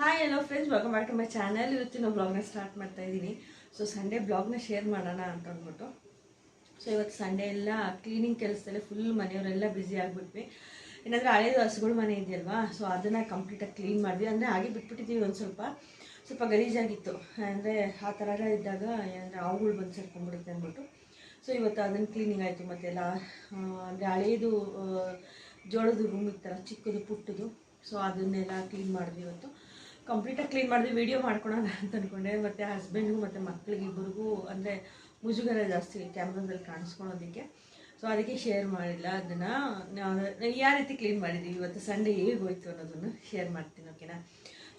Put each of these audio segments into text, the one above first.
Hi hello friends welcome back to my channel ಇವತ್ತಿನ ಬ್ಲಾಗ್ನ start ಮಾಡ್ತಾ ಇದ್ದೀನಿ. ಸೊ ಸಂಡೇ ಬ್ಲಾಗ್ನ ಶೇರ್ ಮಾಡೋಣ ಅಂತ ಅಂದ್ಬಿಟ್ಟು. ಸೊ ಇವತ್ತು ಸಂಡೇ ಎಲ್ಲ ಕ್ಲೀನಿಂಗ್ ಕೆಲಸದಲ್ಲೇ ಫುಲ್ ಮನೆಯವರೆಲ್ಲ ಬ್ಯುಸಿ ಆಗಿಬಿಟ್ವಿ. ಏನಂದರೆ ಹಳೇದು ಹಸುಗಳ ಮನೆ ಇದೆಯಲ್ವಾ? ಸೊ ಅದನ್ನು ಕಂಪ್ಲೀಟಾಗಿ ಕ್ಲೀನ್ ಮಾಡಿದ್ವಿ. ಅಂದರೆ ಹಾಗೆ ಬಿಟ್ಬಿಟ್ಟಿದ್ದೀವಿ ಒಂದು ಸ್ವಲ್ಪ. ಸ್ವಲ್ಪ ಗಲೀಜಾಗಿತ್ತು. ಅಂದರೆ ಆ ಥರ ಎಲ್ಲ ಇದ್ದಾಗ ಏನಂದರೆ ಹಾವುಗಳು ಬಂದು ಸೇರ್ಕೊಂಡ್ಬಿಡುತ್ತೆ ಅಂದ್ಬಿಟ್ಟು. ಸೊ ಇವತ್ತು ಅದನ್ನು ಕ್ಲೀನಿಂಗ್ ಆಯಿತು ಮತ್ತೆಲ್ಲ ಅಂದರೆ ಹಳೇದು ಜೋಳದ ರೂಮ್ ಇತ್ತಲ್ಲ, ಚಿಕ್ಕದು, ಪುಟ್ಟದು. ಸೊ ಅದನ್ನೆಲ್ಲ ಕ್ಲೀನ್ ಮಾಡಿದ್ವಿ ಇವತ್ತು. ಕಂಪ್ಲೀಟಾಗಿ ಕ್ಲೀನ್ ಮಾಡಿದ್ವಿ ವೀಡಿಯೋ ಮಾಡ್ಕೊಳೋಣ ಅಂತ ಅಂದ್ಕೊಂಡೆ ಮತ್ತು ಹಸ್ಬೆಂಡ್ಗೂ ಮತ್ತು ಮಕ್ಕಳಿಗೆ ಇಬ್ಬರಿಗೂ ಅಂದರೆ ಮುಜುಗರ ಜಾಸ್ತಿ ಕ್ಯಾಮ್ರಾದಲ್ಲಿ ಕಾಣಿಸ್ಕೊಳೋದಕ್ಕೆ ಸೊ ಅದಕ್ಕೆ ಶೇರ್ ಮಾಡಿಲ್ಲ. ಅದನ್ನು ಯಾವ ರೀತಿ ಕ್ಲೀನ್ ಮಾಡಿದ್ದೀವಿ ಇವತ್ತು ಸಂಡೇ ಹೇಗೆ ಹೋಯ್ತು ಅನ್ನೋದನ್ನು ಶೇರ್ ಮಾಡ್ತೀನಿ ಓಕೆನಾ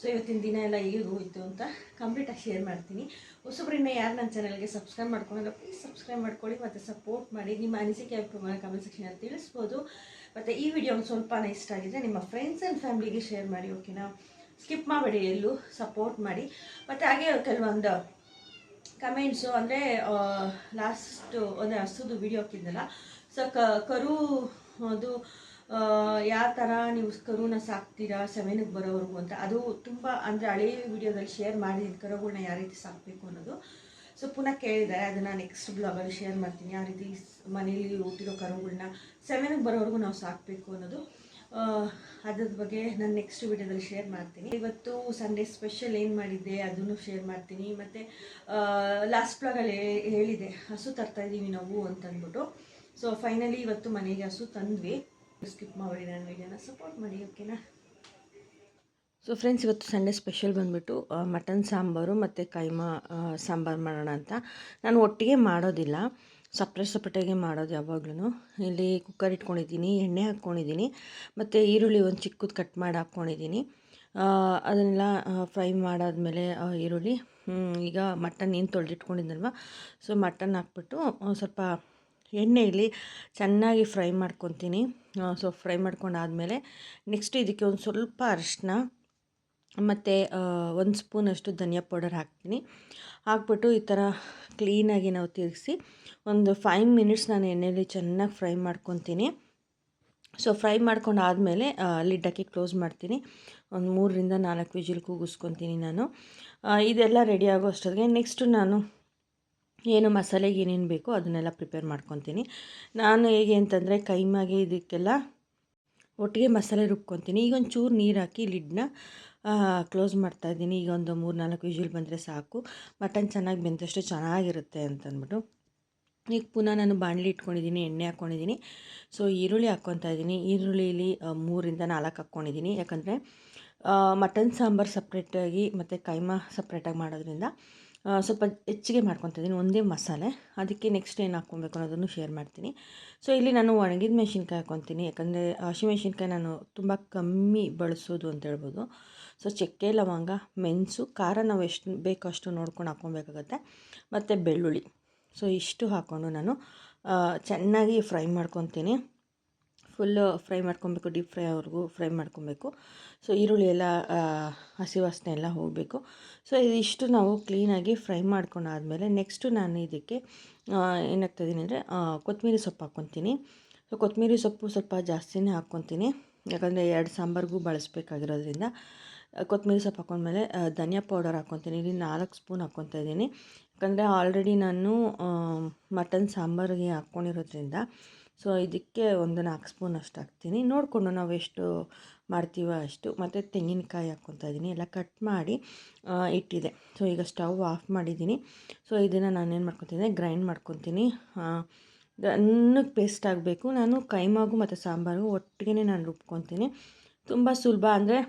ಸೊ ಇವತ್ತಿನ ದಿನ ಎಲ್ಲ ಹೇಗೆ ಹೋಯ್ತು ಅಂತ ಕಂಪ್ಲೀಟಾಗಿ ಶೇರ್ ಮಾಡ್ತೀನಿ. ಹೊಸಬ್ರಿಂದ ಯಾರು ನನ್ನ ಚಾನಲ್ಗೆ ಸಬ್ಸ್ಕ್ರೈಬ್ ಮಾಡ್ಕೊಂಡಿಲ್ಲ ಪ್ಲೀಸ್ ಸಬ್ಸ್ಕ್ರೈಬ್ ಮಾಡ್ಕೊಳ್ಳಿ. ಮತ್ತು ಸಪೋರ್ಟ್ ಮಾಡಿ. ನಿಮ್ಮ ಅನಿಸಿಕೆ ಅಭಿಪ್ರಾಯ ಕಮೆಂಟ್ ಸೆಕ್ಷನಲ್ಲಿ ತಿಳಿಸ್ಬೋದು. ಮತ್ತು ಈ ವಿಡಿಯೋ ಒಂದು ಸ್ವಲ್ಪ ಇಷ್ಟ ಆಗಿದೆ ನಿಮ್ಮ ಫ್ರೆಂಡ್ಸ್ ಆ್ಯಂಡ್ ಫ್ಯಾಮಿಲಿಗೆ ಶೇರ್ ಮಾಡಿ ಓಕೆನಾ ಸ್ಕಿಪ್ ಮಾಡಬೇಡಿ, ಎಲ್ಲೂ ಸಪೋರ್ಟ್ ಮಾಡಿ. ಮತ್ತು ಹಾಗೆ ಕೆಲವೊಂದು ಕಮೆಂಟ್ಸು ಅಂದರೆ ಲಾಸ್ಟು ಅಂದರೆ ಹಸುದು ವಿಡಿಯೋ ಹಾಕಿದ್ನಲ್ಲ ಸೊ ಕ, ಕರು ಅದು ಯಾವ ಥರ ನೀವು ಕರುನ ಸಾಕ್ತೀರಾ, ಸೆವೆನಿಗೆ ಬರೋವರೆಗೂ ಅಂತ, ಅದು ತುಂಬ, ಅಂದರೆ ಹಳೆ ವಿಡಿಯೋದಲ್ಲಿ ಶೇರ್ ಮಾಡಿದ್ದೀನಿ ಕರುಗಳನ್ನ ಯಾವ ರೀತಿ ಸಾಕಬೇಕು ಅನ್ನೋದು. ಸೊ ಪುನಃ ಕೇಳಿದ್ದಾರೆ ಅದನ್ನು ನೆಕ್ಸ್ಟ್ ಬ್ಲಾಗಲ್ಲಿ ಶೇರ್ ಮಾಡ್ತೀನಿ ಯಾವ ರೀತಿ ಮನೇಲಿ ಹುಟ್ಟಿರೋ ಕರುಗಳನ್ನ ಸೆವೆನಿಗೆ ಬರೋವರೆಗೂ ನಾವು ಸಾಕಬೇಕು ಅನ್ನೋದು. ಅದ್ರ ಬಗ್ಗೆ ನಾನು ನೆಕ್ಸ್ಟ್ ವಿಡಿಯೋದಲ್ಲಿ ಶೇರ್ ಮಾಡ್ತೀನಿ. ಇವತ್ತು ಸಂಡೇ ಸ್ಪೆಷಲ್ ಏನು ಮಾಡಿದ್ದೆ ಅದನ್ನು ಶೇರ್ ಮಾಡ್ತೀನಿ. ಮತ್ತು ಲಾಸ್ಟ್ ಬ್ಲಾಗಲ್ಲಿ ಹೇಳಿದೆ, ಹಸು ತರ್ತಾಯಿದ್ದೀವಿ ನಾವು ಅಂತಂದ್ಬಿಟ್ಟು ಸೊ ಫೈನಲಿ ಇವತ್ತು ಮನೆಗೆ ಹಸು ತಂದ್ವಿ. ಸ್ಕಿಪ್ ಮಾಡಿ ನಾನು ವಿಡಿಯೋನ ಸಪೋರ್ಟ್ ಮಾಡಿ ಓಕೆನಾ ಸೊ ಫ್ರೆಂಡ್ಸ್ ಇವತ್ತು ಸಂಡೇ ಸ್ಪೆಷಲ್ ಬಂದುಬಿಟ್ಟು ಮಟನ್ ಸಾಂಬಾರು ಮತ್ತು ಕೈಮಾ ಸಾಂಬಾರು ಮಾಡೋಣ ಅಂತ. ನಾನು ಒಟ್ಟಿಗೆ ಮಾಡೋದಿಲ್ಲ. ಸಪ್ರೇಟ್ ಸಪ್ರೇಟಾಗಿ ಮಾಡೋದು ಯಾವಾಗ್ಲೂ ಇಲ್ಲಿ ಕುಕ್ಕರ್ ಇಟ್ಕೊಂಡಿದ್ದೀನಿ, ಎಣ್ಣೆ ಹಾಕ್ಕೊಂಡಿದ್ದೀನಿ, ಮತ್ತು ಈರುಳ್ಳಿ ಒಂದು ಚಿಕ್ಕದು ಕಟ್ ಮಾಡಿ ಹಾಕ್ಕೊಂಡಿದ್ದೀನಿ. ಅದನ್ನೆಲ್ಲ ಫ್ರೈ ಮಾಡಾದಮೇಲೆ ಈರುಳ್ಳಿ ಈಗ ಮಟನ್ ಏನು ತೊಳೆದಿಟ್ಕೊಂಡಿದ್ದಲ್ವ ಸೊ ಮಟನ್ ಹಾಕ್ಬಿಟ್ಟು ಸ್ವಲ್ಪ ಎಣ್ಣೆಯಲ್ಲಿ ಚೆನ್ನಾಗಿ ಫ್ರೈ ಮಾಡ್ಕೊತೀನಿ. ಸೊ ಫ್ರೈ ಮಾಡ್ಕೊಂಡಾದಮೇಲೆ ನೆಕ್ಸ್ಟ್ ಇದಕ್ಕೆ ಒಂದು ಸ್ವಲ್ಪ ಅರಿಶಿನ ಮತ್ತು ಒಂದು ಸ್ಪೂನಷ್ಟು ಧನಿಯಾ ಪೌಡರ್ ಹಾಕ್ತೀನಿ. ಹಾಕ್ಬಿಟ್ಟು ಈ ಥರ ಕ್ಲೀನಾಗಿ ನಾವು ತಿರುಗಿಸಿ, ಒಂದು ಫೈವ್ ಮಿನಿಟ್ಸ್ ನಾನು ಎಣ್ಣೆಯಲ್ಲಿ ಚೆನ್ನಾಗಿ ಫ್ರೈ ಮಾಡ್ಕೊತೀನಿ. ಸೊ ಫ್ರೈ ಮಾಡ್ಕೊಂಡು ಆದಮೇಲೆ ಲಿಡ್ ಹಾಕಿ ಕ್ಲೋಸ್ ಮಾಡ್ತೀನಿ. ಒಂದು ಮೂರರಿಂದ ನಾಲ್ಕು ವಿಜಿಲ್ ಕೂಗಿಸ್ಕೊತೀನಿ ನಾನು. ಇದೆಲ್ಲ ರೆಡಿ ಆಗೋ ಅಷ್ಟೊತ್ತಿಗೆ ನೆಕ್ಸ್ಟು ನಾನು ಏನು ಮಸಾಲೆಗೆ ಏನೇನು ಬೇಕೋ ಅದನ್ನೆಲ್ಲ ಪ್ರಿಪೇರ್ ಮಾಡ್ಕೊತೀನಿ. ನಾನು ಹೇಗೆ ಅಂತಂದರೆ ಕೈಮಾಗೆ ಇದಕ್ಕೆಲ್ಲ ಒಟ್ಟಿಗೆ ಮಸಾಲೆ ರುಬ್ಕೊತೀನಿ. ಈಗ ಒಂಚೂರು ಚೂರು ನೀರು ಹಾಕಿ ಲಿಡ್ನ ಕ್ಲೋಸ್ ಮಾಡ್ತಾ ಇದ್ದೀನಿ. ಈಗ ಒಂದು ಮೂರು ನಾಲ್ಕು ವಿಜುವಲ್ ಬಂದರೆ ಸಾಕು. ಮಟನ್ ಚೆನ್ನಾಗಿ ಬೆಂದಷ್ಟು ಚೆನ್ನಾಗಿರುತ್ತೆ ಅಂತಂದ್ಬಿಟ್ಟು ಈಗ ಪುನಃ ನಾನು ಬಾಣಲಿ ಇಟ್ಕೊಂಡಿದ್ದೀನಿ, ಎಣ್ಣೆ ಹಾಕ್ಕೊಂಡಿದ್ದೀನಿ ಸೊ ಈರುಳ್ಳಿ ಹಾಕ್ಕೊತಾ ಇದ್ದೀನಿ. ಈರುಳ್ಳಿಲಿ ಮೂರಿಂದ ನಾಲ್ಕು ಹಾಕ್ಕೊಂಡಿದ್ದೀನಿ. ಯಾಕಂದರೆ ಮಟನ್ ಸಾಂಬಾರು ಸಪ್ರೇಟಾಗಿ ಮತ್ತು ಕೈಮಾ ಸಪ್ರೇಟಾಗಿ ಮಾಡೋದ್ರಿಂದ ಸ್ವಲ್ಪ ಹೆಚ್ಚಿಗೆ ಮಾಡ್ಕೊತಾ ಇದ್ದೀನಿ. ಒಂದೇ ಮಸಾಲೆ. ಅದಕ್ಕೆ ನೆಕ್ಸ್ಟ್ ಏನು ಹಾಕ್ಕೊಬೇಕು ಅನ್ನೋದನ್ನು ಶೇರ್ ಮಾಡ್ತೀನಿ. ಸೊ ಇಲ್ಲಿ ನಾನು ಒಣಗಿದ ಮೆಣಸಿನ್ಕಾಯಿ ಹಾಕ್ಕೊತೀನಿ. ಯಾಕಂದರೆ ಹಸಿಮೆಣ್ಸಿನ್ಕಾಯಿ ನಾನು ತುಂಬ ಕಮ್ಮಿ ಬಳಸೋದು ಅಂತ ಹೇಳ್ಬೋದು. ಸೊ ಚಕ್ಕೆ, ಲವಂಗ, ಮೆಣಸು, ಖಾರ ನಾವು ಎಷ್ಟು ಬೇಕೋ ಅಷ್ಟು ನೋಡ್ಕೊಂಡು ಹಾಕ್ಕೊಬೇಕಾಗತ್ತೆ. ಮತ್ತು ಬೆಳ್ಳುಳ್ಳಿ. ಸೊ ಇಷ್ಟು ಹಾಕ್ಕೊಂಡು ನಾನು ಚೆನ್ನಾಗಿ ಫ್ರೈ ಮಾಡ್ಕೊತೀನಿ. ಫುಲ್ಲು ಫ್ರೈ ಮಾಡ್ಕೊಬೇಕು, ಡೀಪ್ ಫ್ರೈ ಅವ್ರಿಗೂ ಫ್ರೈ ಮಾಡ್ಕೊಬೇಕು. ಸೊ ಈರುಳ್ಳಿ ಎಲ್ಲ ಹಸಿ ವಾಸನೆ ಎಲ್ಲ ಹೋಗಬೇಕು. ಸೊ ಇದಿಷ್ಟು ನಾವು ಕ್ಲೀನಾಗಿ ಫ್ರೈ ಮಾಡ್ಕೊಂಡಾದಮೇಲೆ ನೆಕ್ಸ್ಟು ನಾನು ಇದಕ್ಕೆ ಏನಾಗ್ತಾಯಿದ್ದೀನಿ ಅಂದರೆ ಕೊತ್ತಂಬರಿ ಸೊಪ್ಪು ಹಾಕ್ಕೊತೀನಿ. ಸೊ ಕೊತ್ತಂಬರಿ ಸೊಪ್ಪು ಸ್ವಲ್ಪ ಜಾಸ್ತಿನೇ ಹಾಕ್ಕೊತೀನಿ. ಯಾಕಂದರೆ ಎರಡು ಸಾಂಬಾರಿಗೂ ಬಳಸಬೇಕಾಗಿರೋದ್ರಿಂದ. ಕೊತ್ತಂಬರಿ ಸೊಪ್ಪು ಹಾಕೊಂಡ್ಮೇಲೆ ಧನಿಯಾ ಪೌಡರ್ ಹಾಕ್ಕೊತೀನಿ ಇಲ್ಲಿ ನಾಲ್ಕು ಸ್ಪೂನ್ ಹಾಕ್ಕೊತಾ ಇದ್ದೀನಿ ಯಾಕಂದರೆ ಆಲ್ರೆಡಿ ನಾನು ಮಟನ್ ಸಾಂಬಾರಿಗೆ ಹಾಕ್ಕೊಂಡಿರೋದ್ರಿಂದ ಸೊ ಇದಕ್ಕೆ ಒಂದು ನಾಲ್ಕು ಸ್ಪೂನ್ ಅಷ್ಟು ಹಾಕ್ತೀನಿ. ನೋಡಿಕೊಂಡು ನಾವು ಎಷ್ಟು ಮಾಡ್ತೀವೋ ಅಷ್ಟು. ಮತ್ತು ತೆಂಗಿನಕಾಯಿ ಹಾಕ್ಕೊತಾ ಇದ್ದೀನಿ ಎಲ್ಲ ಕಟ್ ಮಾಡಿ ಇಟ್ಟಿದೆ. ಸೊ ಈಗ ಸ್ಟವ್ ಆಫ್ ಮಾಡಿದ್ದೀನಿ. ಸೊ ಇದನ್ನು ನಾನೇನು ಮಾಡ್ಕೊತೀನಿ, ಗ್ರೈಂಡ್ ಮಾಡ್ಕೊತೀನಿ. ಅನ್ನಕ್ಕೆ ಪೇಸ್ಟ್ ಆಗಬೇಕು. ನಾನು ಕೈಮಾಗು ಮತ್ತು ಸಾಂಬಾರು ಒಟ್ಟಿಗೆ ನಾನು ರುಬ್ಕೊತೀನಿ. ತುಂಬ ಸುಲಭ ಅಂದರೆ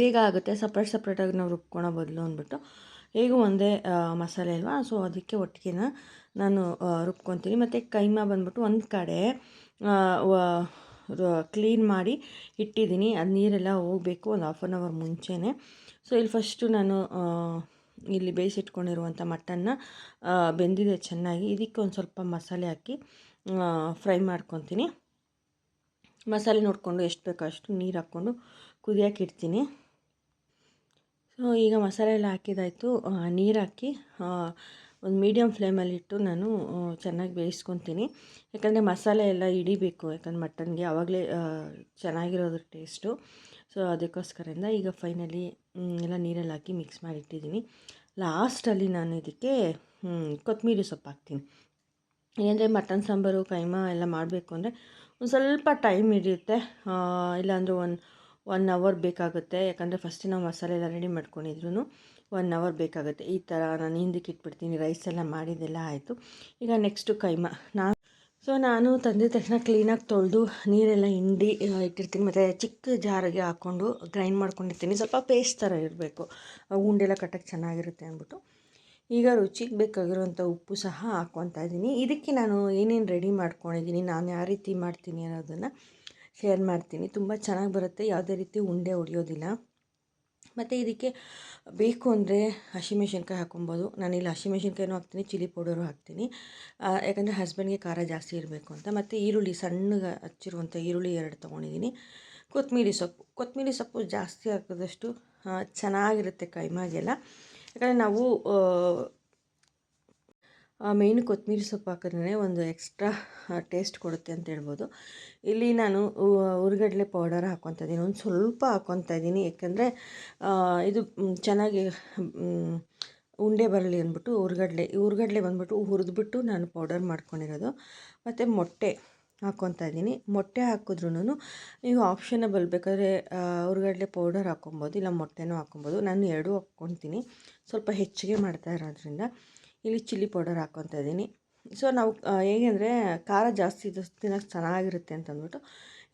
ಬೇಗ ಆಗುತ್ತೆ ಸಪ್ರೇಟ್ ಸಪ್ರೇಟಾಗಿ ನಾವು ರುಬ್ಕೊಳೋ ಬದಲು ಅಂದ್ಬಿಟ್ಟು. ಹೇಗೂ ಒಂದೇ ಮಸಾಲೆ ಅಲ್ವಾ? ಸೊ ಅದಕ್ಕೆ ಒಟ್ಟಿಗೆನ ನಾನು ರುಬ್ಕೊತೀನಿ. ಮತ್ತು ಕೈಮಾ ಬಂದ್ಬಿಟ್ಟು ಒಂದು ಕಡೆ ಕ್ಲೀನ್ ಮಾಡಿ ಇಟ್ಟಿದ್ದೀನಿ. ಅದು ನೀರೆಲ್ಲ ಹೋಗಬೇಕು ಒಂದು ಹಾಫ್ ಆನ್ ಅವರ್ ಮುಂಚೆನೇ. ಸೊ ಇಲ್ಲಿ ಫಸ್ಟು ನಾನು ಇಲ್ಲಿ ಬೇಯಿಸಿಟ್ಕೊಂಡಿರುವಂಥ ಮಟನ್ನ ಬೆಂದಿದೆ ಚೆನ್ನಾಗಿ. ಇದಕ್ಕೆ ಒಂದು ಸ್ವಲ್ಪ ಮಸಾಲೆ ಹಾಕಿ ಫ್ರೈ ಮಾಡ್ಕೊತೀನಿ. ಮಸಾಲೆ ನೋಡಿಕೊಂಡು ಎಷ್ಟು ಬೇಕೋ ಅಷ್ಟು ನೀರು ಹಾಕ್ಕೊಂಡು ಕುದಿಯೋಕೆ ಇಡ್ತೀನಿ ಸೊ ಈಗ ಮಸಾಲೆ ಎಲ್ಲ ಹಾಕಿದಾಯಿತು. ನೀರು ಹಾಕಿ ಒಂದು ಮೀಡಿಯಮ್ ಫ್ಲೇಮಲ್ಲಿಟ್ಟು ನಾನು ಚೆನ್ನಾಗಿ ಬೇಯಿಸ್ಕೊತೀನಿ. ಯಾಕಂದರೆ ಮಸಾಲೆ ಎಲ್ಲ ಹಿಡಿಬೇಕು, ಯಾಕಂದ್ರೆ ಮಟನ್ಗೆ ಆವಾಗಲೇ ಚೆನ್ನಾಗಿರೋದ್ರ ಟೇಸ್ಟು ಸೊ ಅದಕ್ಕೋಸ್ಕರಿಂದ ಅದಕ್ಕೋಸ್ಕರದಿಂದ ಈಗ ಫೈನಲಿ ಎಲ್ಲ ನೀರಲ್ಲಿ ಹಾಕಿ ಮಿಕ್ಸ್ ಮಾಡಿಟ್ಟಿದ್ದೀನಿ ಲಾಸ್ಟಲ್ಲಿ ನಾನು ಇದಕ್ಕೆ ಕೊತ್ತಂಬರಿ ಸೊಪ್ಪು ಹಾಕ್ತೀನಿ. ಏನಂದರೆ ಮಟನ್ ಸಾಂಬಾರು, ಕೈಮಾ ಎಲ್ಲ ಮಾಡಬೇಕು ಅಂದರೆ ಒಂದು ಸ್ವಲ್ಪ ಟೈಮ್ ಹಿಡಿಯುತ್ತೆ. ಇಲ್ಲಾಂದರೆ ಒನ್ ಒನ್ ಅವರ್ ಬೇಕಾಗುತ್ತೆ. ಯಾಕಂದರೆ ಫಸ್ಟ್ ನಾವು ಮಸಾಲೆ ಎಲ್ಲ ರೆಡಿ ಮಾಡ್ಕೊಂಡಿದ್ರು ಒನ್ ಅವರ್ ಬೇಕಾಗುತ್ತೆ. ಈ ಥರ ನಾನು ಹಿಂದಕ್ಕೆ ಇಟ್ಬಿಡ್ತೀನಿ. ರೈಸ್ ಎಲ್ಲ ಮಾಡಿದ್ದೆಲ್ಲ ಆಯಿತು. ಈಗ ನೆಕ್ಸ್ಟು ಕೈಮಾ. ನಾ ಸೊ ನಾನು ತಂದಿದ ತಕ್ಷಣ ಕ್ಲೀನಾಗಿ ತೊಳೆದು ನೀರೆಲ್ಲ ಹಿಂಡಿ ಇಟ್ಟಿರ್ತೀನಿ. ಮತ್ತು ಚಿಕ್ಕ ಜಾರಿಗೆ ಹಾಕ್ಕೊಂಡು ಗ್ರೈಂಡ್ ಮಾಡ್ಕೊಂಡಿರ್ತೀನಿ. ಸ್ವಲ್ಪ ಪೇಸ್ಟ್ ಥರ ಇರಬೇಕು. ಉಂಡೆಲ್ಲ ಕಟ್ಟಕ್ಕೆ ಚೆನ್ನಾಗಿರುತ್ತೆ ಅಂದ್ಬಿಟ್ಟು. ಈಗ ರುಚಿಗೆ ಬೇಕಾಗಿರುವಂಥ ಉಪ್ಪು ಸಹ ಹಾಕ್ಕೊತಾ ಇದ್ದೀನಿ ಇದಕ್ಕೆ ನಾನು ಏನೇನು ರೆಡಿ ಮಾಡ್ಕೊಂಡಿದ್ದೀನಿ ನಾನು ಯಾವ ರೀತಿ ಮಾಡ್ತೀನಿ ಅನ್ನೋದನ್ನು ಶೇರ್ ಮಾಡ್ತೀನಿ. ತುಂಬ ಚೆನ್ನಾಗಿ ಬರುತ್ತೆ. ಯಾವುದೇ ರೀತಿ ಉಂಡೆ ಹೊಡೆಯೋದಿಲ್ಲ. ಮತ್ತು ಇದಕ್ಕೆ ಬೇಕು ಅಂದರೆ ಹಸಿಮೆಣ್ಸಿನ್ಕಾಯಿ ಹಾಕೊಬೋದು ನಾನಿಲ್ಲಿ ಹಸಿಮೆಣ್ಸಿನ್ಕಾಯಿನೂ ಹಾಕ್ತೀನಿ, ಚಿಲ್ಲಿ ಪೌಡರು ಹಾಕ್ತೀನಿ. ಯಾಕಂದರೆ ಹಸ್ಬೆಂಡ್ಗೆ ಖಾರ ಜಾಸ್ತಿ ಇರಬೇಕು ಅಂತ. ಮತ್ತು ಈರುಳ್ಳಿ, ಸಣ್ಣಗೆ ಹಚ್ಚಿರುವಂಥ ಈರುಳ್ಳಿ ಎರಡು ತೊಗೊಂಡಿದ್ದೀನಿ ಕೊತ್ತಂಬರಿ ಸೊಪ್ಪು. ಕೊತ್ತಂಬರಿ ಸೊಪ್ಪು ಜಾಸ್ತಿ ಹಾಕಿದಷ್ಟು ಚೆನ್ನಾಗಿರುತ್ತೆ ಕೈಮಾಗೆಲ್ಲ. ಯಾಕಂದರೆ ನಾವು ಮೇಯ್ನ್ ಕೊತ್ತಂಬರಿ ಸೊಪ್ಪು ಹಾಕಿದ್ರೆ ಒಂದು ಎಕ್ಸ್ಟ್ರಾ ಟೇಸ್ಟ್ ಕೊಡುತ್ತೆ ಅಂತ ಹೇಳ್ಬೋದು. ಇಲ್ಲಿ ನಾನು ಉರ್ಗಡ್ಲೆ ಪೌಡರ್ ಹಾಕ್ಕೊತಾ ಇದ್ದೀನಿ. ಒಂದು ಸ್ವಲ್ಪ ಹಾಕ್ಕೊತಾ ಇದ್ದೀನಿ. ಯಾಕಂದರೆ ಇದು ಚೆನ್ನಾಗಿ ಉಂಡೆ ಬರಲಿ ಅಂದ್ಬಿಟ್ಟು ಉರ್ಗಡ್ಲೆ ಈ ಉರ್ಗಡ್ಲೆ ಬಂದ್ಬಿಟ್ಟು ಹುರಿದ್ಬಿಟ್ಟು ನಾನು ಪೌಡರ್ ಮಾಡ್ಕೊಂಡಿರೋದು. ಮತ್ತು ಮೊಟ್ಟೆ ಹಾಕ್ಕೊತಾ ಇದ್ದೀನಿ. ಮೊಟ್ಟೆ ಹಾಕಿದ್ರೂ ನೀವು ಆಪ್ಷನಬಲ್ ಬೇಕಾದರೆ ಉರ್ಗಡ್ಲೆ ಪೌಡರ್ ಹಾಕ್ಕೊಬೋದು ಇಲ್ಲ ಮೊಟ್ಟೆನೂ ಹಾಕ್ಕೊಬೋದು ನಾನು ಎರಡೂ ಹಾಕ್ಕೊತೀನಿ. ಸ್ವಲ್ಪ ಹೆಚ್ಚಿಗೆ ಮಾಡ್ತಾ ಇರೋದ್ರಿಂದ. ಇಲ್ಲಿ ಚಿಲ್ಲಿ ಪೌಡರ್ ಹಾಕ್ಕೊತಾ ಇದ್ದೀನಿ. ಸೊ ನಾವು ಹೇಗೆ ಅಂದರೆ ಖಾರ ಜಾಸ್ತಿ ಇದ್ದು ತಿನ್ನೋಕೆ ಚೆನ್ನಾಗಿರುತ್ತೆ ಅಂತಂದ್ಬಿಟ್ಟು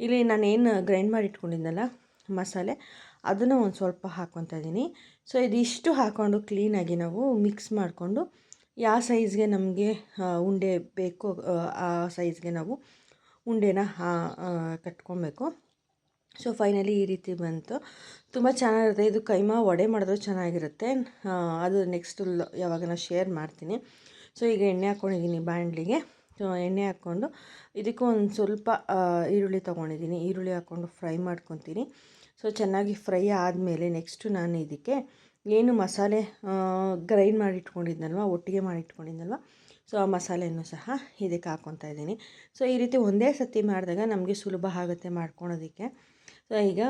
ಇಲ್ಲಿ ನಾನು ಏನು ಗ್ರೈಂಡ್ ಮಾಡಿ ಇಟ್ಕೊಂಡಿದ್ದೆನಲ್ಲ ಮಸಾಲೆ ಅದನ್ನು ಒಂದು ಸ್ವಲ್ಪ ಹಾಕ್ಕೊತಾ ಇದ್ದೀನಿ. ಸೊ ಇದಿಷ್ಟು ಹಾಕ್ಕೊಂಡು ಕ್ಲೀನಾಗಿ ನಾವು ಮಿಕ್ಸ್ ಮಾಡಿಕೊಂಡು ಯಾವ ಸೈಜ್ಗೆ ನಮಗೆ ಉಂಡೆ ಬೇಕೋ ಆ, ಸೈಜ್ಗೆ ನಾವು ಉಂಡೆನ ಕಟ್ಕೊಬೇಕು. ಸೊ ಫೈನಲಿ ಈ ರೀತಿ ಬಂತು. ತುಂಬ ಚೆನ್ನಾಗಿರುತ್ತೆ. ಇದು ಕೈಮಾ ವಡೆ ಮಾಡಿದ್ರು ಚೆನ್ನಾಗಿರುತ್ತೆ. ಅದು ನೆಕ್ಸ್ಟ್ ಯಾವಾಗ ನಾನು ಶೇರ್ ಮಾಡ್ತೀನಿ. ಸೊ ಈಗ ಎಣ್ಣೆ ಹಾಕ್ಕೊಂಡಿದ್ದೀನಿ ಬಾಣಲಿಗೆ ಸೊ ಎಣ್ಣೆ ಹಾಕ್ಕೊಂಡು ಇದಕ್ಕೂ ಒಂದು ಸ್ವಲ್ಪ ಈರುಳ್ಳಿ ತೊಗೊಂಡಿದ್ದೀನಿ. ಈರುಳ್ಳಿ ಹಾಕ್ಕೊಂಡು ಫ್ರೈ ಮಾಡ್ಕೊತೀನಿ. ಸೊ ಚೆನ್ನಾಗಿ ಫ್ರೈ ಆದಮೇಲೆ ನೆಕ್ಸ್ಟು ನಾನು ಇದಕ್ಕೆ ಏನು ಮಸಾಲೆ ಗ್ರೈಂಡ್ ಮಾಡಿ ಇಟ್ಕೊಂಡಿದ್ನಲ್ವ ಒಟ್ಟಿಗೆ ಮಾಡಿ ಇಟ್ಕೊಂಡಿದ್ನಲ್ವ ಸೊ ಆ ಮಸಾಲೆಯನ್ನು ಸಹ ಇದಕ್ಕೆ ಹಾಕ್ಕೊತಾ ಇದ್ದೀನಿ. ಸೊ ಈ ರೀತಿ ಒಂದೇ ಸತಿ ಮಾಡಿದಾಗ ನಮಗೆ ಸುಲಭ ಆಗುತ್ತೆ ಮಾಡ್ಕೊಳೋದಕ್ಕೆ. ಸೊ ಈಗ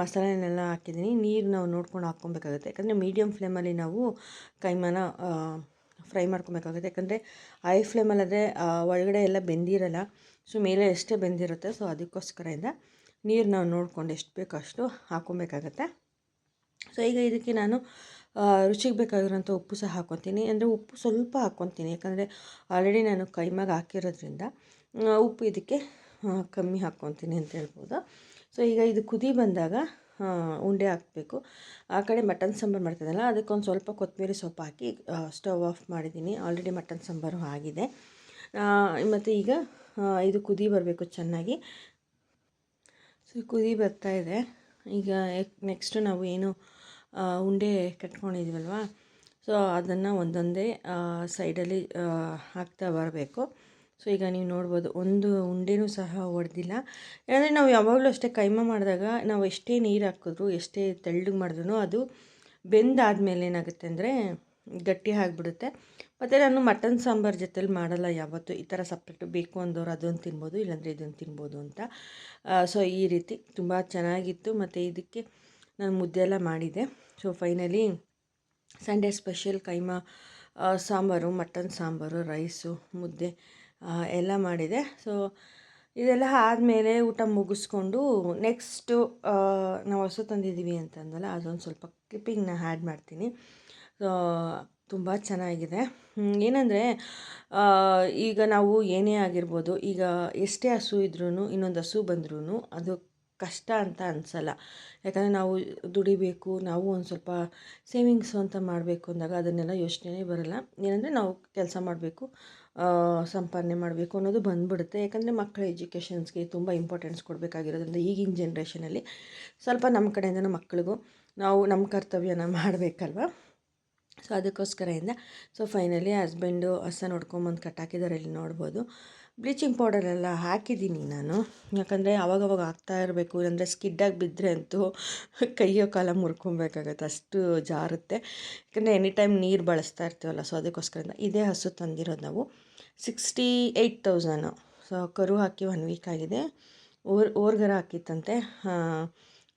ಮಸಾಲೆನೆಲ್ಲ ಹಾಕಿದ್ದೀನಿ. ನೀರು ನಾವು ನೋಡ್ಕೊಂಡು ಹಾಕ್ಕೊಬೇಕಾಗುತ್ತೆ. ಯಾಕಂದರೆ ಮೀಡಿಯಮ್ ಫ್ಲೇಮಲ್ಲಿ ನಾವು ಕೈಮಾನ ಫ್ರೈ ಮಾಡ್ಕೊಬೇಕಾಗುತ್ತೆ. ಯಾಕಂದರೆ ಹೈ ಫ್ಲೇಮಲ್ಲಾದರೆ ಒಳಗಡೆ ಎಲ್ಲ ಬೆಂದಿರಲ್ಲ. ಸೊ ಮೇಲೆ ಎಷ್ಟೇ ಬೆಂದಿರುತ್ತೆ. ಸೊ ಅದಕ್ಕೋಸ್ಕರದಿಂದ ನೀರು ನಾವು ನೋಡ್ಕೊಂಡು ಎಷ್ಟು ಬೇಕೋ ಅಷ್ಟು ಹಾಕ್ಕೊಬೇಕಾಗತ್ತೆ. ಸೊ ಈಗ ಇದಕ್ಕೆ ನಾನು ರುಚಿಗೆ ಬೇಕಾಗಿರೋಂಥ ಉಪ್ಪು ಸಹ ಹಾಕ್ಕೊತೀನಿ. ಅಂದರೆ ಉಪ್ಪು ಸ್ವಲ್ಪ ಹಾಕ್ಕೊತೀನಿ. ಯಾಕಂದರೆ ಆಲ್ರೆಡಿ ನಾನು ಕೈಮಾಗ ಹಾಕಿರೋದ್ರಿಂದ ಉಪ್ಪು ಇದಕ್ಕೆ ಕಮ್ಮಿ ಹಾಕ್ಕೊತೀನಿ ಅಂತ ಹೇಳ್ಬೋದು. ಸೊ ಈಗ ಇದು ಕುದಿ ಬಂದಾಗ ಉಂಡೆ ಹಾಕಬೇಕು. ಆ ಕಡೆ ಮಟನ್ ಸಾಂಬಾರು ಮಾಡ್ತಿದ್ದಲ್ಲ ಅದಕ್ಕೊಂದು ಸ್ವಲ್ಪ ಕೊತ್ತಂಬರಿ ಸೊಪ್ಪು ಹಾಕಿ ಸ್ಟವ್ ಆಫ್ ಮಾಡಿದ್ದೀನಿ. ಆಲ್ರೆಡಿ ಮಟನ್ ಸಾಂಬಾರು ಆಗಿದೆ. ಮತ್ತು ಈಗ ಇದು ಕುದಿ ಬರಬೇಕು ಚೆನ್ನಾಗಿ. ಸೊ ಕುದಿ ಬರ್ತಾ ಇದೆ. ಈಗ ನೆಕ್ಸ್ಟು ನಾವು ಏನು ಉಂಡೆ ಕಟ್ಕೊಂಡಿದ್ದೀವಲ್ವ ಸೊ ಅದನ್ನು ಒಂದೊಂದೇ ಸೈಡಲ್ಲಿ ಹಾಕ್ತಾ ಬರಬೇಕು. ಸೊ, ಈಗ ನೀವು ನೋಡ್ಬೋದು, ಒಂದು ಉಂಡೆನೂ ಸಹ ಒಡೆದಿಲ್ಲ. ಯಾಕಂದರೆ ನಾವು ಯಾವಾಗಲೂ ಅಷ್ಟೇ ಕೈಮ ಮಾಡಿದಾಗ ನಾವು ಎಷ್ಟೇ ನೀರು ಹಾಕಿದ್ರು, ಎಷ್ಟೇ ತೆಳ್ಳಗೆ ಮಾಡಿದ್ರು ಅದು ಬೆಂದಾದ್ಮೇಲೆ ಏನಾಗುತ್ತೆ ಅಂದರೆ ಗಟ್ಟಿ ಆಗಿಬಿಡುತ್ತೆ. ಮತ್ತು ನಾನು ಮಟನ್ ಸಾಂಬಾರು ಜೊತೆಲಿ ಮಾಡಲ್ಲ ಯಾವತ್ತೂ. ಈ ಥರ ಸಪ್ರೇಟು ಬೇಕು ಅಂದವ್ರು ಅದೊಂದು ತಿನ್ಬೋದು, ಇಲ್ಲಾಂದರೆ ಇದನ್ನು ತಿನ್ಬೋದು ಅಂತ. ಸೊ, ಈ ರೀತಿ ತುಂಬ ಚೆನ್ನಾಗಿತ್ತು. ಮತ್ತು ಇದಕ್ಕೆ ನಾನು ಮುದ್ದೆ ಎಲ್ಲ ಮಾಡಿದೆ so, finally Sunday special keema sambar, mutton sambar, rice, ಮುದ್ದೆ. ಎಲ್ಲ ಮಾಡಿದೆ. ಸೊ ಇದೆಲ್ಲ ಆದಮೇಲೆ ಊಟ ಮುಗಿಸ್ಕೊಂಡು ನೆಕ್ಸ್ಟು ನಾವು ಹೊಸ ತಂದಿದ್ದೀವಿ ಅಂತಂದಲ್ಲ, ಅದೊಂದು ಸ್ವಲ್ಪ ಕ್ಲಿಪ್ಪಿಂಗ್ನ ಆ್ಯಡ್ ಮಾಡ್ತೀನಿ. ಸೊ ತುಂಬ ಚೆನ್ನಾಗಿದೆ. ಏನಂದರೆ ಈಗ ನಾವು ಏನೇ ಆಗಿರ್ಬೋದು, ಈಗ ಎಷ್ಟೇ ಹಸು ಇದ್ರೂ ಇನ್ನೊಂದು ಹಸು ಬಂದ್ರೂ ಅದು ಕಷ್ಟ ಅಂತ ಅನಿಸಲ್ಲ. ಯಾಕಂದರೆ ನಾವು ದುಡಿಬೇಕು, ನಾವು ಒಂದು ಸ್ವಲ್ಪ ಸೇವಿಂಗ್ಸು ಅಂತ ಮಾಡಬೇಕು ಅಂದಾಗ ಅದನ್ನೆಲ್ಲ ಯೋಚನೆ ಬರಲ್ಲ. ಏನಂದರೆ ನಾವು ಕೆಲಸ ಮಾಡಬೇಕು ಸಂಪಾದನೆ ಮಾಡಬೇಕು ಅನ್ನೋದು ಬಂದ್ಬಿಡುತ್ತೆ. ಯಾಕಂದರೆ ಮಕ್ಕಳ ಎಜುಕೇಷನ್ಸ್ಗೆ ತುಂಬ ಇಂಪಾರ್ಟೆನ್ಸ್ ಕೊಡಬೇಕಾಗಿರೋದ್ರಿಂದ ಈಗಿನ ಜನ್ರೇಷನಲ್ಲಿ ಸ್ವಲ್ಪ ನಮ್ಮ ಕಡೆಯಿಂದ ಮಕ್ಕಳಿಗೂ ನಾವು ನಮ್ಮ ಕರ್ತವ್ಯನ ಮಾಡಬೇಕಲ್ವ? ಸೊ ಅದಕ್ಕೋಸ್ಕರದಿಂದ ಸೊ ಫೈನಲಿ ಹಸ್ಬೆಂಡು ಹಸ ನೋಡ್ಕೊಂಬಂದು ಕಟ್ಟಾಕಿದ್ದಾರೆ ಇಲ್ಲಿ ನೋಡ್ಬೋದು. ಬ್ಲೀಚಿಂಗ್ ಪೌಡರೆಲ್ಲ ಹಾಕಿದ್ದೀನಿ ನಾನು. ಯಾಕಂದರೆ ಅವಾಗವಾಗ ಹಾಕ್ತಾ ಇರಬೇಕು. ಇಲ್ಲಾಂದರೆ ಸ್ಕಿಡ್ಡಾಗಿ ಬಿದ್ದರೆ ಅಂತೂ ಕೈಯೋ ಕಾಲ ಮುರ್ಕೊಬೇಕಾಗತ್ತೆ. ಅಷ್ಟು ಜಾರುತ್ತೆ. ಯಾಕಂದರೆ ಎನಿ ಟೈಮ್ ನೀರು ಬಳಸ್ತಾ ಇರ್ತೀವಲ್ಲ ಸೊ ಅದಕ್ಕೋಸ್ಕರದಿಂದ ಇದೇ ಹಸು ತಂದಿರೋದು ನಾವು. ಸಿಕ್ಸ್ಟಿ ಏಯ್ಟ್ ತೌಸನ್ನು ಸೊ ಕರು ಹಾಕಿ ಒನ್ ವೀಕ್ ಆಗಿದೆ. ಓರ್, ಓರ್ಗರ ಹಾಕಿತ್ತಂತೆ.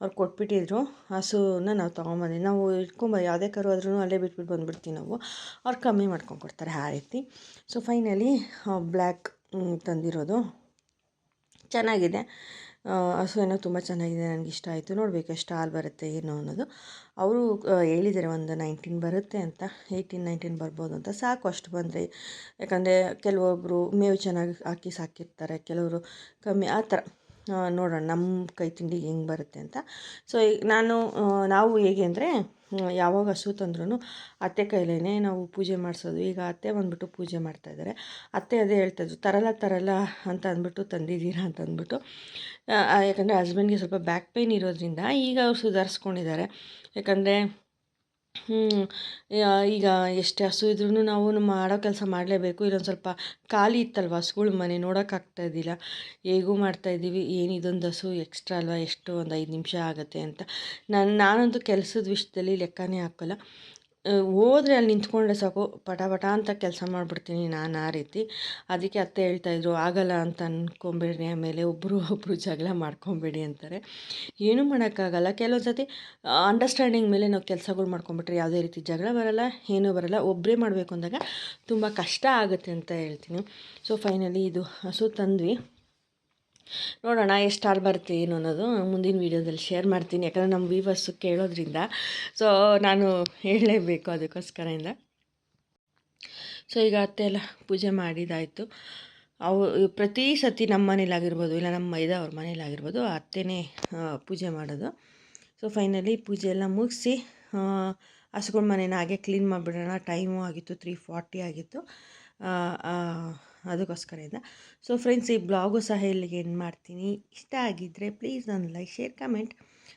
ಅವ್ರು ಕೊಟ್ಬಿಟ್ಟಿದ್ರು. ಹಸುನ ನಾವು ತೊಗೊಂಬಂದ್ವಿ. ನಾವು ಇಟ್ಕೊಂಬ, ಯಾವುದೇ ಕರು ಆದ್ರೂ ಅಲ್ಲೇ ಬಿಟ್ಬಿಟ್ಟು ಬಂದುಬಿಡ್ತೀವಿ ನಾವು. ಅವ್ರು ಕಮ್ಮಿ ಮಾಡ್ಕೊಂಡು ಕೊಡ್ತಾರೆ ಆ ರೀತಿ. ಸೊ ಫೈನಲಿ ಬ್ಲ್ಯಾಕ್ ತಂದಿರೋದು. ಚೆನ್ನಾಗಿದೆ. ಹಸು ಏನೋ ತುಂಬ ಚೆನ್ನಾಗಿದೆ ನನಗೆ ಇಷ್ಟ ಆಯಿತು, ನೋಡಬೇಕು ಎಷ್ಟು ಹಾಲು ಬರುತ್ತೆ, ಏನು ಅನ್ನೋದು. ಅವರು ಹೇಳಿದ್ದಾರೆ ಒಂದು ನೈನ್ಟೀನ್ ಬರುತ್ತೆ ಅಂತ ಏಯ್ಟೀನ್ ನೈನ್ಟೀನ್ ಬರ್ಬೋದು ಅಂತ. ಸಾಕು ಅಷ್ಟು ಬಂದರೆ. ಯಾಕಂದರೆ ಕೆಲವೊಬ್ಬರು ಮೇವು ಚೆನ್ನಾಗಿ ಹಾಕಿ ಸಾಕಿರ್ತಾರೆ, ಕೆಲವರು ಕಮ್ಮಿ, ಆ ಥರ. ನೋಡೋಣ ನಮ್ಮ ಕೈ ತಿಂಡಿ ಹೆಂಗೆ ಬರುತ್ತೆ ಅಂತ. ಸೊ ನಾನು ನಾವು ಹೇಗೆ ಅಂದರೆ ಯಾವಾಗ ಹಸು ತಂದ್ರೂ ಅತ್ತೆ ಕೈಲೇ ನಾವು ಪೂಜೆ ಮಾಡಿಸೋದು. ಈಗ ಅತ್ತೆ ಬಂದ್ಬಿಟ್ಟು ಪೂಜೆ ಮಾಡ್ತಾಯಿದ್ದಾರೆ ಅತ್ತೆ ಅದೇ ಹೇಳ್ತಾಯಿದ್ರು ತರಲ್ಲ ತರಲ್ಲ ಅಂತ ಅಂದ್ಬಿಟ್ಟು ತಂದಿದ್ದೀರಾ ಅಂತ ಅಂದ್ಬಿಟ್ಟು. ಯಾಕಂದರೆ ಹಸ್ಬೆಂಡ್ಗೆ ಸ್ವಲ್ಪ ಬ್ಯಾಕ್ ಪೇಯ್ನ್ ಇರೋದ್ರಿಂದ ಈಗ ಅವ್ರು ಸುಧಾರಿಸ್ಕೊಂಡಿದ್ದಾರೆ. ಯಾಕಂದರೆ ಈಗ ಎಷ್ಟೇ ಹಸು ಇದ್ರೂ ನಾವು ಮಾಡೋ ಕೆಲಸ ಮಾಡಲೇಬೇಕು. ಇಲ್ಲೊಂದು ಸ್ವಲ್ಪ ಖಾಲಿ ಇತ್ತಲ್ವ ಹಸುಗಳ ಮನೆ ನೋಡೋಕ್ಕಾಗ್ತಾ ಇದ್ದಿಲ್ಲ. ಹೇಗೂ ಮಾಡ್ತಾಯಿದ್ದೀವಿ ಏನು ಇದೊಂದು ಹಸು ಎಕ್ಸ್ಟ್ರಾ ಅಲ್ವಾ? ಎಷ್ಟು ಒಂದು ಐದು ನಿಮಿಷ ಆಗುತ್ತೆ ಅಂತ. ನಾನು ನಾನಂತೂ ಕೆಲಸದ ವಿಷಯದಲ್ಲಿ ಲೆಕ್ಕನೇ ಹಾಕೋಲ್ಲ. ಹೋದ್ರೆ ಅಲ್ಲಿ ನಿಂತ್ಕೊಂಡ್ರೆ ಸಾಕು, ಪಟ ಪಟ ಅಂತ ಕೆಲಸ ಮಾಡಿಬಿಡ್ತೀನಿ ನಾನು ಆ ರೀತಿ. ಅದಕ್ಕೆ ಅತ್ತೆ ಹೇಳ್ತಾಯಿದ್ರು ಆಗಲ್ಲ ಅಂತ ಅಂದ್ಕೊಂಬೇಡಿ ಆಮೇಲೆ ಒಬ್ಬರು ಒಬ್ಬರು ಜಗಳ ಮಾಡ್ಕೊಬೇಡಿ ಅಂತಾರೆ. ಏನೂ ಮಾಡೋಕ್ಕಾಗಲ್ಲ. ಕೆಲವೊಂದು ಸತಿ ಅಂಡರ್ಸ್ಟ್ಯಾಂಡಿಂಗ್ ಮೇಲೆ ನಾವು ಕೆಲಸಗಳು ಮಾಡ್ಕೊಂಬಿಟ್ರೆ ಯಾವುದೇ ರೀತಿ ಜಗಳ ಬರಲ್ಲ, ಏನೂ ಬರಲ್ಲ. ಒಬ್ಬರೇ ಮಾಡಬೇಕು ಅಂದಾಗ ತುಂಬ ಕಷ್ಟ ಆಗುತ್ತೆ ಅಂತ ಹೇಳ್ತೀನಿ. ಸೊ ಫೈನಲಿ ಇದು, ಹಸು ತಂದ್ವಿ. ನೋಡೋಣ ಎಷ್ಟು ಹಾಲು ಬರುತ್ತೆ ಏನು ಅನ್ನೋದು ಮುಂದಿನ ವೀಡಿಯೋದಲ್ಲಿ ಶೇರ್ ಮಾಡ್ತೀನಿ. ಯಾಕಂದರೆ ನಮ್ಮ ವೀವರ್ಸು ಕೇಳೋದ್ರಿಂದ. ಸೊ ನಾನು ಹೇಳಲೇಬೇಕು ಅದಕ್ಕೋಸ್ಕರದಿಂದ. ಸೊ ಈಗ ಅತ್ತೆ ಎಲ್ಲ ಪೂಜೆ ಮಾಡಿದಾಯಿತು. ಅವು ಪ್ರತಿ ಸತಿ ನಮ್ಮ ಮನೇಲಾಗಿರ್ಬೋದು ಇಲ್ಲ ನಮ್ಮ ಮೈದ ಅವ್ರ ಮನೇಲಾಗಿರ್ಬೋದು ಅತ್ತೆನೇ ಪೂಜೆ ಮಾಡೋದು. ಸೊ ಫೈನಲಿ ಪೂಜೆ ಎಲ್ಲ ಮುಗಿಸಿ ಹಸುಗಳ ಮನೇನ ಹಾಗೆ ಕ್ಲೀನ್ ಮಾಡಿಬಿಡೋಣ. ಟೈಮು ಆಗಿತ್ತು ತ್ರೀ ಫಾರ್ಟಿ ಆಗಿತ್ತು. ಆ, ಇದೆ. ಸೊ ಫ್ರೆಂಡ್ಸ್ ಈ ಬ್ಲಾಗು ಸಹ ಇಲ್ಲಿಗೆ ಏನು ಮಾಡ್ತೀನಿ. ಇಷ್ಟ ಆಗಿದ್ದರೆ ಪ್ಲೀಸ್ ನನ್ನ ಲೈಕ್ ಶೇರ್ ಕಮೆಂಟ್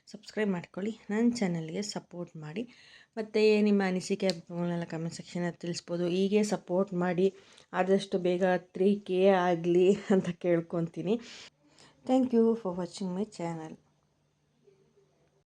ಸಬ್ಸ್ಕ್ರೈಬ್ ಮಾಡ್ಕೊಳ್ಳಿ. ನನ್ನ ಚಾನಲ್ಗೆ ಸಪೋರ್ಟ್ ಮಾಡಿ. ಮತ್ತು ನಿಮ್ಮ ಅನಿಸಿಕೆ ಅಭಿಪ್ರಾಯಗಳನ್ನೆಲ್ಲ ಕಮೆಂಟ್ ಸೆಕ್ಷನಲ್ಲಿ ತಿಳಿಸ್ಬೋದು. ಹೀಗೆ ಸಪೋರ್ಟ್ ಮಾಡಿ ಆದಷ್ಟು ಬೇಗ ತ್ರೀ ಕೆ ಆಗಲಿ ಅಂತ ಕೇಳ್ಕೊತೀನಿ. Thank you for watching my channel